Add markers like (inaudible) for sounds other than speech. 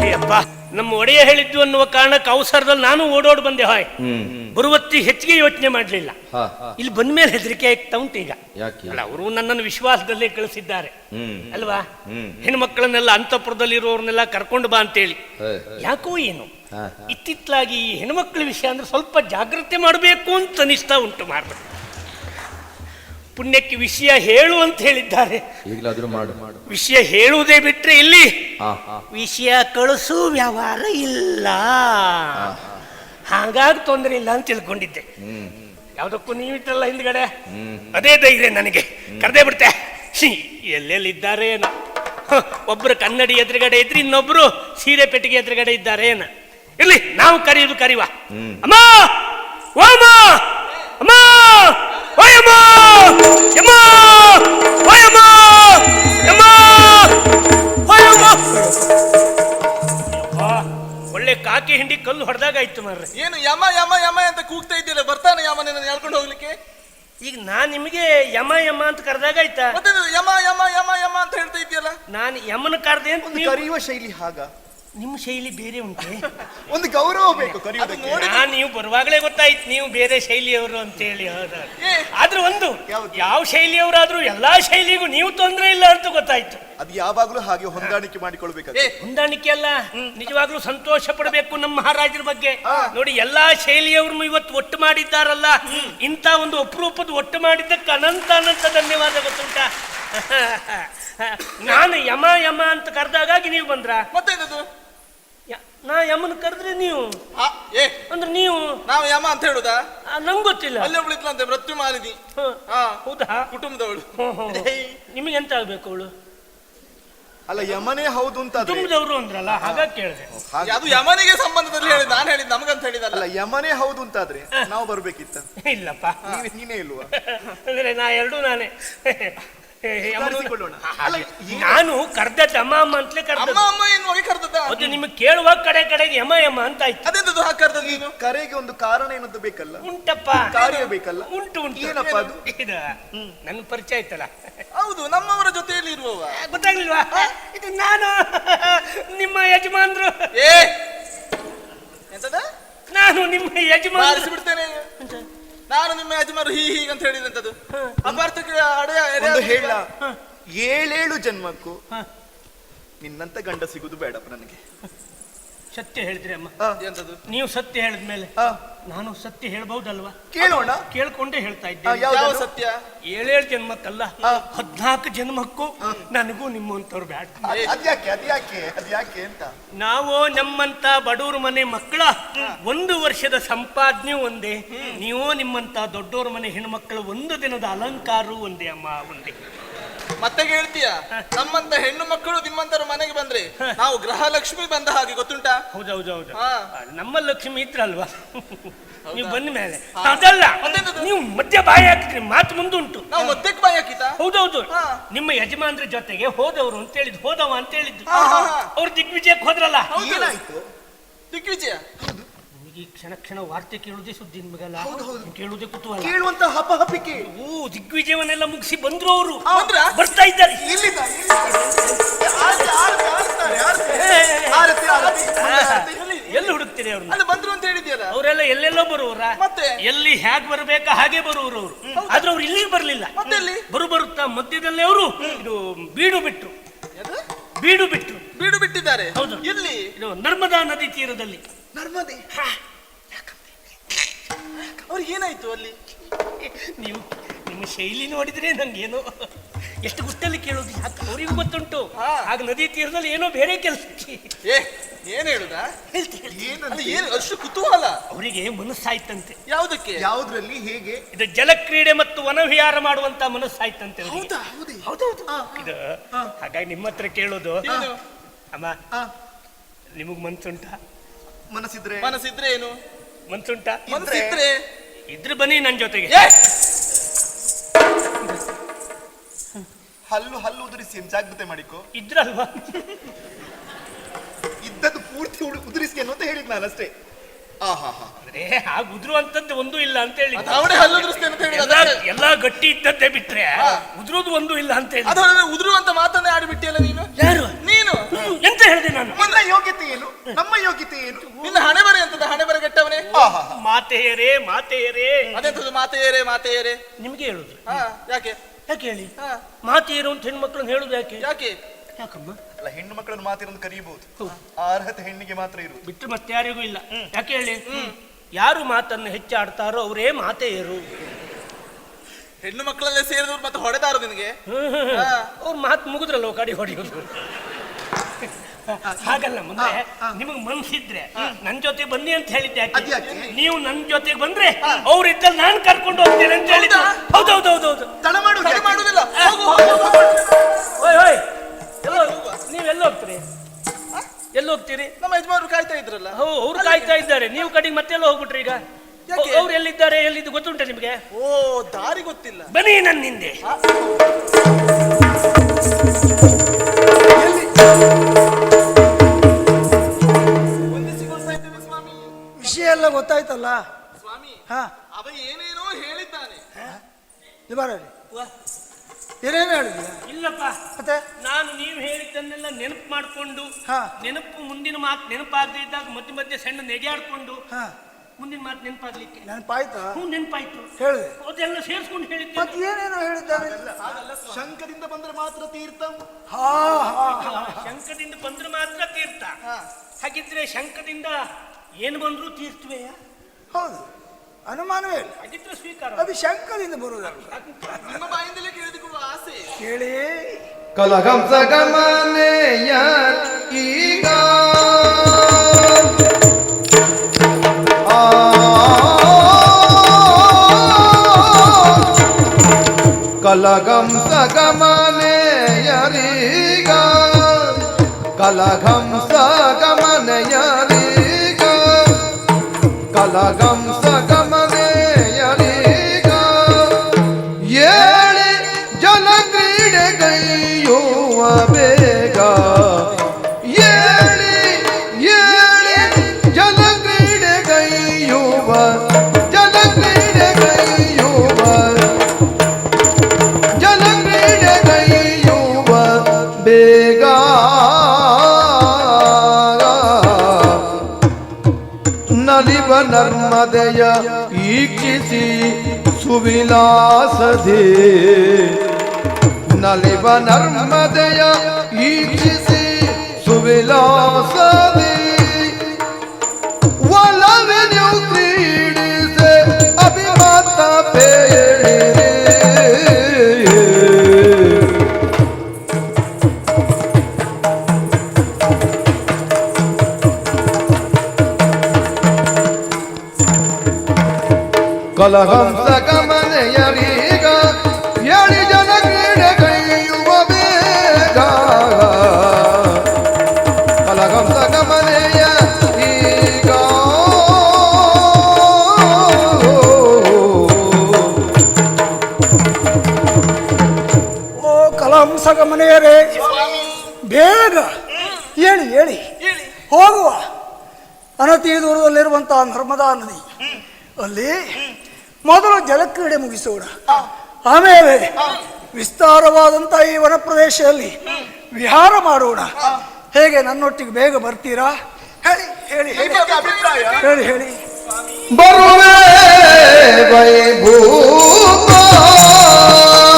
ಅಯ್ಯಪ್ಪ ನಮ್ಮ ಒಡೆಯ ಹೇಳಿದ್ದು ಅನ್ನುವ ಕಾರಣಕ್ಕೆ ಅವಸರದಲ್ಲಿ ನಾನು ಓಡೋಡ್ ಬಂದೆ ಹಾಯ್. ಬರುವತ್ತಿ ಹೆಚ್ಚಿಗೆ ಯೋಚನೆ ಮಾಡಲಿಲ್ಲ. ಇಲ್ಲಿ ಬಂದ ಮೇಲೆ ಹೆದರಿಕೆ ಆಗ್ತಾ ಉಂಟು ಈಗ. ಅಲ್ಲ ಅವರು ನನ್ನನ್ನು ವಿಶ್ವಾಸದಲ್ಲೇ ಕಳಿಸಿದ್ದಾರೆ. ಅಲ್ವಾ? ಹೆಣ್ಮಕ್ಕಳನ್ನೆಲ್ಲ ಅಂತಪುರದಲ್ಲಿ ಅಂತಃಪುರದಲ್ಲಿರೋರ್ನೆಲ್ಲ ಕರ್ಕೊಂಡು ಬಾ ಅಂತೇಳಿ. ಯಾಕೋ ಏನು. ಇತ್ತಿತ್ತಲಾಗಿ ಈ ಹೆಣ್ಮಕ್ಳ ವಿಷಯ ಅಂದ್ರೆ ಸ್ವಲ್ಪ ಜಾಗ್ರತೆ ಮಾಡಬೇಕು ಅಂತ ಅನಿಸ್ತಾ ಉಂಟು ಮಾಡ್ಬೇಕು ಪುಣ್ಯಕ್ಕೆ ವಿಷಯ ಹೇಳು ಅಂತ ಹೇಳಿದ್ದಾರೆ. ಈಗಲಾದ್ರೂ ಮಾಡು. ಮಾಡು ವಿಷಯ ಹೇಳುವುದೇ ಬಿಟ್ರೆ ಇಲ್ಲಿ ವಿಷಯ ಕಳಿಸು ವ್ಯವಹಾರ ಇಲ್ಲ. ಹಾಗಾಗಿ ತೊಂದರೆ ಇಲ್ಲ ಅಂತ ತಿಳ್ಕೊಂಡಿದ್ದೆ. ಯಾವುದಕ್ಕೂ ನೀವು ನೀವಿಟ್ಟಲ್ಲ ಹಿಂದ್ಗಡೆ? ಅದೇ ಧೈರ್ಯ ನನಗೆ. ಕರೆದೇ ಬಿಡ್ತೆ. ಎಲ್ಲೆಲ್ಲಿದ್ದಾರೆ ಏನೋ? ಹ, ಒಬ್ರು ಕನ್ನಡಿ ಎದುರುಗಡೆ ಇದ್ರೆ ಇನ್ನೊಬ್ರು ಸೀರೆ ಪೆಟ್ಟಿಗೆ ಎದುರುಗಡೆ ಇದ್ದಾರೆ ಏನ? ಇರ್ಲಿ ನಾವು ಕರೆಯೋದು ಕರಿವಾ. ಅಮ್ಮ! ಓ ಅಮ್ಮ! ಅಮ್ಮ! ಓಯಮ್ಮ ಯಮ್ಮ ಓಯಮ್ಮ ಯಮ್ಮ ಓಯಮ್ಮ ಒಳ್ಳೆ ಕಾಕಿ ಹಿಂಡಿ ಕಲ್ಲು ಹೊಡೆದಾಗಾಯ್ತು ಮಾರ್ರೆ. ಏನು ಯಮ ಯಮ ಯಮ ಅಂತ ಕೂಗ್ತಾ ಇದ್ದಿಲ್ಲ ಬರ್ತಾನೆ ಯಮ ನಿನ್ನ ಎಳ್ಕೊಂಡು ಹೋಗ್ಲಿಕ್ಕೆ? ಈಗ ನಾನ್ ನಿಮಗೆ ಯಮ ಯಮ ಅಂತ ಕರೆದಾಗಾಯ್ತಾ? ಮತ್ತೆ ಇದು ಯಮ ಯಮ ಯಮ ಯಮ ಅಂತ ಹೇಳ್ತಾ ಇದೆಯಲ್ಲ ನಾನು ಯಮನ ಕರೆದೆ ಅಂತ ಒಂದು ನೀವು ಕರೆಯುವ ಶೈಲಿ ಹಾಗ. ನಿಮ್ಮ ಶೈಲಿ ಬೇರೆ ಉಂಟೆ. ಒಂದು ಗೌರವ ಬೇಕು ಕರೆಯುವುದಕ್ಕೆ. ನೋಡಿ. ನಾ ನೀವು ಬರುವಾಗಲೇ ಗೊತ್ತಾಯ್ತು ನೀವು ಬೇರೆ ಶೈಲಿಯವರು ಅಂತೇಳಿ ಹೌದಾ? ಆದ್ರೂ ಒಂದು ಯಾವ್ದು? ಯಾವ ಶೈಲಿಯವರಾದ್ರೂ ಎಲ್ಲಾ ಶೈಲಿಗೂ ನೀವು ತೊಂದರೆ ಇಲ್ಲ ಅಂತ ಗೊತ್ತಾಯ್ತು. ಅದು ಯಾವಾಗಲೂ ಹಾಗೆ ಹೊಂದಾಣಿಕೆ ಮಾಡಿಕೊಳ್ಬೇಕು ಏ ಹೊಂದಾಣಿಕೆ ಅಲ್ಲ ನಿಜವಾಗ್ಲೂ ಸಂತೋಷ ಪಡಬೇಕು ನಮ್ಮ ಮಹಾರಾಜರ ಬಗ್ಗೆ. ನೋಡಿ ಎಲ್ಲಾ ಶೈಲಿಯವ್ರನ್ನು ಇವತ್ತು ಒಟ್ಟು ಮಾಡಿದ್ದಾರಲ್ಲ. ಇಂಥ ಒಂದು ಅಪರೂಪದ ಒಟ್ಟು ಮಾಡಿದ್ದಕ್ಕೆ ಅನಂತ ಅನಂತ ಧನ್ಯವಾದ ಗೊತ್ತುಂಟ. (laughs) ನಾನು ಯಮ ಯಮ ಅಂತ ಕರೆದಾಗಾಗಿ ನೀವು ಬಂದ್ರ? ಮತ್ತೆ ಏನದು ನಾ ಯಮನ ಕರೆದ್ರೆ ನೀವು. ಆ, ಏ. ಅಂದ್ರೆ ನೀವು. ನಾವು ಯಮ ಅಂತ ಹೇಳುದಾ? ಆ, ನಂಗ್ ಗೊತ್ತಿಲ್ಲ. ಅಲ್ಲೇ ಉಳಿತಂತೆ ಮೃತ್ಯು ಮಾಲಿನಿ. ಹ. ಹಾ. ಹೌದಾ? ಕುಟುಂಬದವಳು. ಹ್ಮ್, ಹ್ಮ್, ಹ್ಮ್. ನಿಮಗೆ ಎಂತ ಆಗ್ಬೇಕು ಅವಳು? ಅಲ್ಲ ಯಮನೇ ಹೌದು ಅಂತ ಆದ್ರೆ ಕುಟುಂಬದವರು ಅಂದ್ರಲ್ಲ ಹಾಗಾಗಿ ಕೇಳಿದೆ. ಹಾಗೆ. ಅದು ಯಮನಿಗೆ ಸಂಬಂಧದಲ್ಲಿ ಹೇಳಿದ್ ನಾನು ಹೇಳಿದ್ ನಮಗಂತ ಹೇಳಿದಲ್ಲ ಅಲ್ಲ ಯಮನೇ ಹೌದು ಅಂತಾದ್ರೆ ನಾವು ಬರ್ಬೇಕಿತ್ತ ಇಲ್ಲಪ್ಪ. ನೀವೇ ನೀನೇ ಇಲ್ವಾ? ಅಂದ್ರೆ ನಾ ಎರಡೂ ನಾನೇ. ಸುಧಾರಿಸಿಕೊಳ್ಳೋಣ. ಅಲ್ಲ, ಹಾಗೆ. ನಾನು ಕರ್ದದ್ದು ಅಮ್ಮ ಅಮ್ಮ ಅಂತಲೇ ಅಮ್ಮ ಕರ್ದದ್ದು. ಅಮ್ಮ ಏನು ಹೋಗಿ ಕರ್ದದ್ದ? ಅದು ನಿಮಗೆ ಕೇಳುವ ಕಡೆ ಕಡೆಗೆ ಯಮ ಯಮ ಅಂತ ಆಯ್ತು. ಅದೆಂತದ್ದು ಹಾಗೆ ಕರ್ದದ್ದು ನೀನು? ಕರೆಗೆ ಒಂದು ಕಾರಣ ಏನದ್ದು ಬೇಕಲ್ಲ? ಉಂಟಪ್ಪ. ಕಾರ್ಯ ಬೇಕಲ್ಲ? ಉಂಟು ಉಂಟು. ಏನಪ್ಪ ಅದು? ಇದು ನನ್ನ ಪರಿಚಯ ಆಯ್ತಲ್ಲ. ಹೌದು ನಮ್ಮವರ ಜೊತೆಯಲ್ಲಿ ಇರುವವ. ಗೊತ್ತಾಗ್ಲಿಲ್ವಾ? ಇದು ನಾನು. ನಿಮ್ಮ ಯಜಮಾನ್ರು. ಏ! ಎಂತದ? ನಾನು ನಿಮ್ಮ ಯಜಮಾನ್ರು. ಬಾರಿಸಿ ಬಿಡ್ತೇನೆ ನಾನು ನಿಮ್ಮ ಯಜಮಾನರು ಹೀ ಹೀಗೆ ಅಂತ ಹೇಳಿದಂತದ್ದು ಅಪಾರ್ಥಕ್ಕೆ ಒಂದು ಹೇಳ. ಏಳೇಳು ಜನ್ಮಕ್ಕೂ ನಿನ್ನಂತ ಗಂಡ ಸಿಗುದು ಬೇಡಪ್ಪ ನನಗೆ. ಸತ್ಯ ಹೇಳಿದ್ರಿ ಅಮ್ಮ. ನೀವು ಸತ್ಯ ಹೇಳಿದ್ಮೇಲೆ ಮೇಲೆ ನಾನು ಸತ್ಯ ಹೇಳ್ಬಹುದಲ್ವಾ? ಕೇಳೋಣ. ಕೇಳ್ಕೊಂಡೇ ಹೇಳ್ತಾ ಇದ್ದೀನಿ. ಇದ್ದೆ ಸತ್ಯ? ಏಳೇಳು ಜನ್ಮಕ್ಕಲ್ಲ ಹದ್ನಾಲ್ಕು ಜನ್ಮಕ್ಕೂ ನನಗೂ ನಿಮ್ಮಂತವ್ರು ಬ್ಯಾಡ ಅದ್ಯಾಕೆ ಅದ್ಯಾಕೆ ಅದ್ಯಾಕೆ ಅಂತ? ನಾವು ನಮ್ಮಂತ ಬಡವ್ರ ಮನೆ ಮಕ್ಕಳ ಒಂದು ವರ್ಷದ ಸಂಪಾದನೆ ಒಂದೇ. ನೀವು ನಿಮ್ಮಂತ ದೊಡ್ಡೋರ ಮನೆ ಹೆಣ್ಮಕ್ಕಳ ಒಂದು ದಿನದ ಅಲಂಕಾರ ಒಂದೇ ಅಮ್ಮ ಒಂದೇ. ಮತ್ತೆ ಹೇಳ್ತೀಯ ನಮ್ಮಂತ ಹೆಣ್ಣು ಮಕ್ಕಳು ನಿಮ್ಮಂತರ ಮನೆಗೆ ಬಂದ್ರೆ ನಾವು ಗೃಹಲಕ್ಷ್ಮಿ ಬಂದ ಹಾಗೆ ಗೊತ್ತುಂಟಾ? ಹೌದೌದೌದು ಹೌದು ಹಾ. ನಮ್ಮ ಲಕ್ಷ್ಮಿ ಇದ್ರಲ್ವಾ ನೀವು ಬಂದ ಮೇಲೆ. ಅದಲ್ಲ ಮತ್ತೆಂತದು? ನೀವು ಮಧ್ಯ ಬಾಯಿ ಹಾಕಿದ್ರಿ ಮಾತು ಮುಂದುಂಟು. ನಾವು ಮದ್ದಕ್ಕೆ ಬಾಯಿ ಹಾಕಿತ ಹೌದೌದು ಹಾ. ನಿಮ್ಮ ಯಜಮಾನ್ರ ಜೊತೆಗೆ ಹೋದವರು ಅಂತ ಹೇಳಿದ್ ಹೋದವ ಅಂತ ಹೇಳಿದ್ದು. ಹಾ, ಹಾ, ಹಾ. ಅವ್ರು ದಿಗ್ವಿಜಯಕ್ಕೆ ಹೋದ್ರಲ್ಲ? ಹೌದು. ಏನಾಯ್ತು? ದಿಗ್ವಿಜಯ? ನಿಮಗೆ ಈ ಕ್ಷಣ ಕ್ಷಣ ವಾರ್ತೆ ಕೇಳುವುದೇ ಸುದ್ದಿ ನಿಮಗಲ್ಲ ಹೌದು, ಹೌದು. ಕೇಳುವುದೇ ಕುತೂಹಲ. ಕೇಳುವಂತ ಹಪ ಹಪಿಕೆ ಓ ದಿಗ್ವಿಜಯವನ್ನೆಲ್ಲ ಮುಗಿಸಿ ಬಂದ್ರು ಅವರು. ಬಂದ್ರಾ? ಬರ್ತಾ ಇದ್ದಾರೆ. ಇಲ್ಲಿದ್ದ, ಇಲ್ಲಿದ್ದ. ಆರತಿ, ಆರತಿ, ಆರ್ತಾರೆ, ಆರತಿ. ಆರತಿ, ಆರತಿ. ಮುಂದೆ ಆರತಿ. ಎಲ್ಲಿ ಹುಡುಕ್ತೀರಿ ಅವ್ರು ಅಲ್ಲಿ ಬಂದ್ರು ಅಂತ ಹೇಳಿದ್ಯಲ್ಲ ಅವರೆಲ್ಲ ಎಲ್ಲೆಲ್ಲೋ ಬರುವರ? ಮತ್ತೆ? ಎಲ್ಲಿ ಹೇಗ್ ಬರ್ಬೇಕಾ ಹಾಗೆ ಬರುವರು ಅವರು. ಆದ್ರೆ ಅವ್ರು ಇಲ್ಲಿ ಬರ್ಲಿಲ್ಲ. ಮತ್ತೆ ಎಲ್ಲಿ? ಬರು ಬರುತ್ತಾ ಮಧ್ಯದಲ್ಲಿ ಅವರು? ಇದು ಬೀಡು ಬಿಟ್ರು. ಯಾವ್ದು? ಬೀಡು ಬಿಟ್ರು. ಬೀಡು ಬಿಟ್ಟಿದ್ದಾರೆ. ಹೌದು. ಎಲ್ಲಿ? ಇದು ನರ್ಮದಾ ನದಿ ತೀರದಲ್ಲಿ. ನರ್ಮದೆ. ಅವ್ರಿಗೆ ಏನಾಯ್ತು ಅಲ್ಲಿ? ನೀವು ನಿಮ್ಮ ಶೈಲಿ ನೋಡಿದ್ರೆ ನಂಗೇನೋ ಎಷ್ಟು ಗುಟ್ಟಲ್ಲಿ ಕೇಳೋದು ಯಾಕೆ ಅವರಿಗೂ ಗೊತ್ತುಂಟು. ಆಗ ನದಿ ತೀರದಲ್ಲಿ ಏನೋ ಬೇರೆ ಕೆಲಸ. ಏ ಏನ್ ಹೇಳುದಾ? ಏನಂತ ಏನು ಅಷ್ಟು ಕುತೂಹಲ? ಅವರಿಗೆ ಮನಸ್ಸಾಯ್ತಂತೆ. ಯಾವುದಕ್ಕೆ? ಯಾವುದ್ರಲ್ಲಿ ಹೇಗೆ? ಇದು ಜಲಕ್ರೀಡೆ ಮತ್ತು ವನವಿಹಾರ ಮಾಡುವಂತ ಮನಸ್ಸಾಯ್ತಂತೆ ಅವ್ರಿಗೆ. ಹೌದಾ ಹೌದೇ. ಹೌದೌದು. ಇದು ಹಾಗಾಗಿ ನಿಮ್ಮ ಹತ್ರ ಕೇಳೋದು ಅಮ್ಮ ಆ, ನಿಮಗ್ ಮನ್ಸುಂಟ? ಮನಸ್ಸಿದ್ರೆ? ಮನಸ್ಸಿದ್ರೆ ಏನು? ಮನ್ಸುಂಟ? ಮನಸ್ಸಿದ್ರೆ ಇದ್ರೆ? ಬನ್ನಿ ನನ್ನ ಜೊತೆಗೆ. ಹಲ್ಲು ಹಲ್ಲು ಉದುರಿಸಿ ಜಾಗ್ರತೆ ಮಾಡಿಕೊ? ಇದ್ರಲ್ವಾ? ಇದ್ದದ್ದು ಪೂರ್ತಿ ಉದುರಿಸಿ ಅಂತ ಹೇಳಿದ್ ನಾನು ಅಷ್ಟೇ. ಅಂದ್ರೆ ಹಾಗೆ ಉದುರುವಂತದ್ದು ಒಂದೂ ಇಲ್ಲ ಅಂತ ಹೇಳಿ ಅವನೇ ಹಲ್ಲು ಹಲ್ಲುದ್ರಿಸ್ತೇನೆ ಅಂತ ಹೇಳಿದ ಎಲ್ಲಾ ಗಟ್ಟಿ ಇದ್ದದ್ದೇ ಬಿಟ್ರೆ ಉದುರೋದು ಒಂದು ಇಲ್ಲ ಅಂತ ಹೇಳಿ ಅದು ಉದುರು ಅಂತ ಮಾತನ್ನೇ ಆಡಿಬಿಟ್ಟಿಯಲ್ಲ ನೀನು? ಯಾರು? ನೀನು? ನಮ್ಮ ಯೋಗ್ಯತೆ ಏನು? ನಿನ್ನ ಹಣೆ ಬರೆ ಅಂತದ ಹಣೆ ಬರೆ ಕೆಟ್ಟವನೇ ಆಹಾ. ಮಾತೆಯರೇ ಮಾತೆಯರೇ. ಅದೆಂತದ್ದು? ಮಾತೆಯರೇ ಮಾತೆಯರೇ. ನಿಮ್ಗೆ ಹೇಳುದು. ಹಾ ಯಾಕೆ? ಯಾಕೆ ಹೇಳಿ? ಹಾ. ಮಾತೆಯರು ಅಂತ ಹೆಣ್ಮಕ್ಳನ್ನ ಹೇಳುದು ಯಾಕೆ? ಯಾಕೆ? ಯಾಕಮ್ಮ? ಅಲ್ಲ ಹೆಣ್ಣು ಮಕ್ಕಳನ್ನು ಮಾತಿರೊಂದು ಕರೀಬಹುದು. ಹೌದು. ಆ ಅರ್ಹತೆ ಹೆಣ್ಣಿಗೆ ಮಾತ್ರ ಇರು ಬಿಟ್ಟು ಮತ್ತೆ ಯಾರಿಗೂ ಇಲ್ಲ. ಯಾಕೆ ಹೇಳಿ? ಯಾರು ಮಾತನ್ನು ಹೆಚ್ಚಾಡ್ತಾರೋ ಅವರೇ ಮಾತೆಯರು. ಹೆಣ್ಣು ಮಕ್ಕಳಲ್ಲೇ ಸೇರಿದವ್ರು ಮತ್ತೆ ಹೊಡೆದಾರು ನಿನಗೆ? ಅವ್ರ ಮಾತು ಮುಗಿದ್ರಲ್ಲ ಕಡಿ ಹೊಡೆಯೋದು. ಹಾಗಲ್ಲ ಮುಂದೆ ನಿಮಗೆ ಮನ್ಸಿದ್ರೆ ನನ್ ಜೊತೆ ಬನ್ನಿ ಅಂತ ಹೇಳಿದ್ದೆ? ಅದ್ಯಾಕೆ? ನೀವು ನನ್ ಜೊತೆಗೆ ಬಂದ್ರೆ ಅವ್ರಿದ್ದಲ್ಲಿ ನಾನು ಕರ್ಕೊಂಡು ಹೋಗ್ತೇನೆ ಅಂತ ಹೇಳಿದ್ದು. ಹೌದೌದೌದೌದು ತಡ ಮಾಡು ತಡ? ಮಾಡುದಿಲ್ಲ. ಹೋಗು, ಹೋಗು, ಹೋಗು. ಓಯ್ ಓಯ್. ಎಲ್ಲೋ ನೀವು ಎಲ್ಲಿ ಹೋಗ್ತೀರಿ? ಎಲ್ಲಿ ಹೋಗ್ತೀರಿ? ನಮ್ಮ ಯಜಮಾನರು ಕಾಯ್ತಾ ಇದ್ರಲ್ಲ. ಹೋ ಅವ್ರು ಕಾಯ್ತಾ ಇದ್ದಾರೆ. ನೀವು ಕಡೆಗೆ ಮತ್ತೆಲ್ಲ ಹೋಗ್ಬಿಟ್ರಿ ಈಗ. ಯಾಕೆ? ಅವ್ರು ಎಲ್ಲಿದ್ದಾರೆ ಎಲ್ಲಿದ್ದು ಗೊತ್ತುಂಟ ನಿಮಗೆ? ಓ ದಾರಿ ಗೊತ್ತಿಲ್ಲ. ಬನ್ನಿ ನನ್ನ ಹಿಂದೆ. ವಂದಿಸಿಕೊಳ್ತಾ ಎಲ್ಲ ಗೊತ್ತಾಯ್ತಲ್ಲ? ಸ್ವಾಮಿ ಹಾ. ಅವ ಏನೇನೋ ಹೇಳಿದ್ದಾನೆ. ನಿಬಾರಲ್ಲಿ ಏನೇನು ಹೇಳಿದ್ಯಾ? ಇಲ್ಲಪ್ಪ. ಮತ್ತೆ? ನಾನು ನೀವು ಹೇಳಿದ್ದನ್ನೆಲ್ಲ ನೆನಪು ಮಾಡಿಕೊಂಡು ಹಾ. ನೆನಪು ಮುಂದಿನ ಮಾತು ನೆನಪಾಗದೇ ಇದ್ದಾಗ ಮಧ್ಯೆ ಮಧ್ಯೆ ಸಣ್ಣ ನೆಗೆಯಾಡ್ಕೊಂಡು ಹಾ. ಮುಂದಿನ ಮಾತು ನೆನಪಾಗ್ಲಿಕ್ಕೆ. ನೆನಪಾಯ್ತಾ? ಹ್ಞೂ ನೆನಪಾಯ್ತು. ಹೇಳಿದೆ ಅದೆಲ್ಲ ಸೇರಿಸ್ಕೊಂಡು ಹೇಳಿದ್ದೆ. ಮತ್ತೆ ಏನೇನು ಹೇಳಿದ್ದಾನೆ? ಶಂಕದಿಂದ ಬಂದ್ರೆ ಮಾತ್ರ ತೀರ್ಥ. ಹಾ ಹಾ ಹಾ. ಶಂಕದಿಂದ ಬಂದ್ರೆ ಮಾತ್ರ ತೀರ್ಥ. ಹಾಗಿದ್ರೆ ಶಂಕದಿಂದ ಏನು ಬಂದ್ರು ತೀರ್ಥವೆಯ ಹೌದು ಅನುಮಾನವೇ ಇಲ್ಲ ಹಾಗಿದ್ರೆ ಸ್ವೀಕಾರ ಅದು ಶಂಕದಿಂದ ಬರುವುದಲ್ಲ ನಿಮ್ಮ ಬಾಯಿಂದಲೇ ಕೇಳಿದುಕೊಳ್ಳುವ ಆಸೆ ಕೇಳಿ ಕಲಹಂಸ ಗಮನೆಯ ಈಗ ಆ, ಯರಿಗ ಕಲಗಂ ಕಲಹಂಸ ಕಲಹಂಸ ನಲಿವ ನರ್ಮದೆಯ ಈಕ್ಷಿಸಿ ಸುವಿಲಾಸದೆ ನಲಿವ ನರ್ಮದೆಯ ಈಕ್ಷಿಸಿ ಸುವಿಲಾಸದೆ ಕಲಹಂಸ ಗಮನೆಯರೀಗ ಏಳಿ ಜನ ಕ್ರೀಡೆ ಕೈಯುವ ಬೇಗ. ಕಲಹಂಸ ಗಮನೆಯ ಈಗ. ಓ ಕಲಹಂಸ ಗಮನೆಯರೇ ಬೇಗ ಏಳಿ ಹೇಳಿ ಹೇಳಿ ಹೋಗುವ. ಅನತಿ ದೂರದಲ್ಲಿರುವಂತಹ ನರ್ಮದಾ ನದಿ. ಅಲ್ಲಿ ಮೊದಲು ಜಲಕ್ರೀಡೆ ಮುಗಿಸೋಣ. ಆಮೇಲೆ ವಿಸ್ತಾರವಾದಂತಹ ಈ ವನ ಪ್ರದೇಶದಲ್ಲಿ ವಿಹಾರ ಮಾಡೋಣ. ಹೇಗೆ ನನ್ನೊಟ್ಟಿಗೆ ಬೇಗ ಬರ್ತೀರಾ? ಹೇಳಿ ಹೇಳಿ. ಹೇಳಿ ಹೇಳಿ ಹೇಳಿ. ಬರುವೆ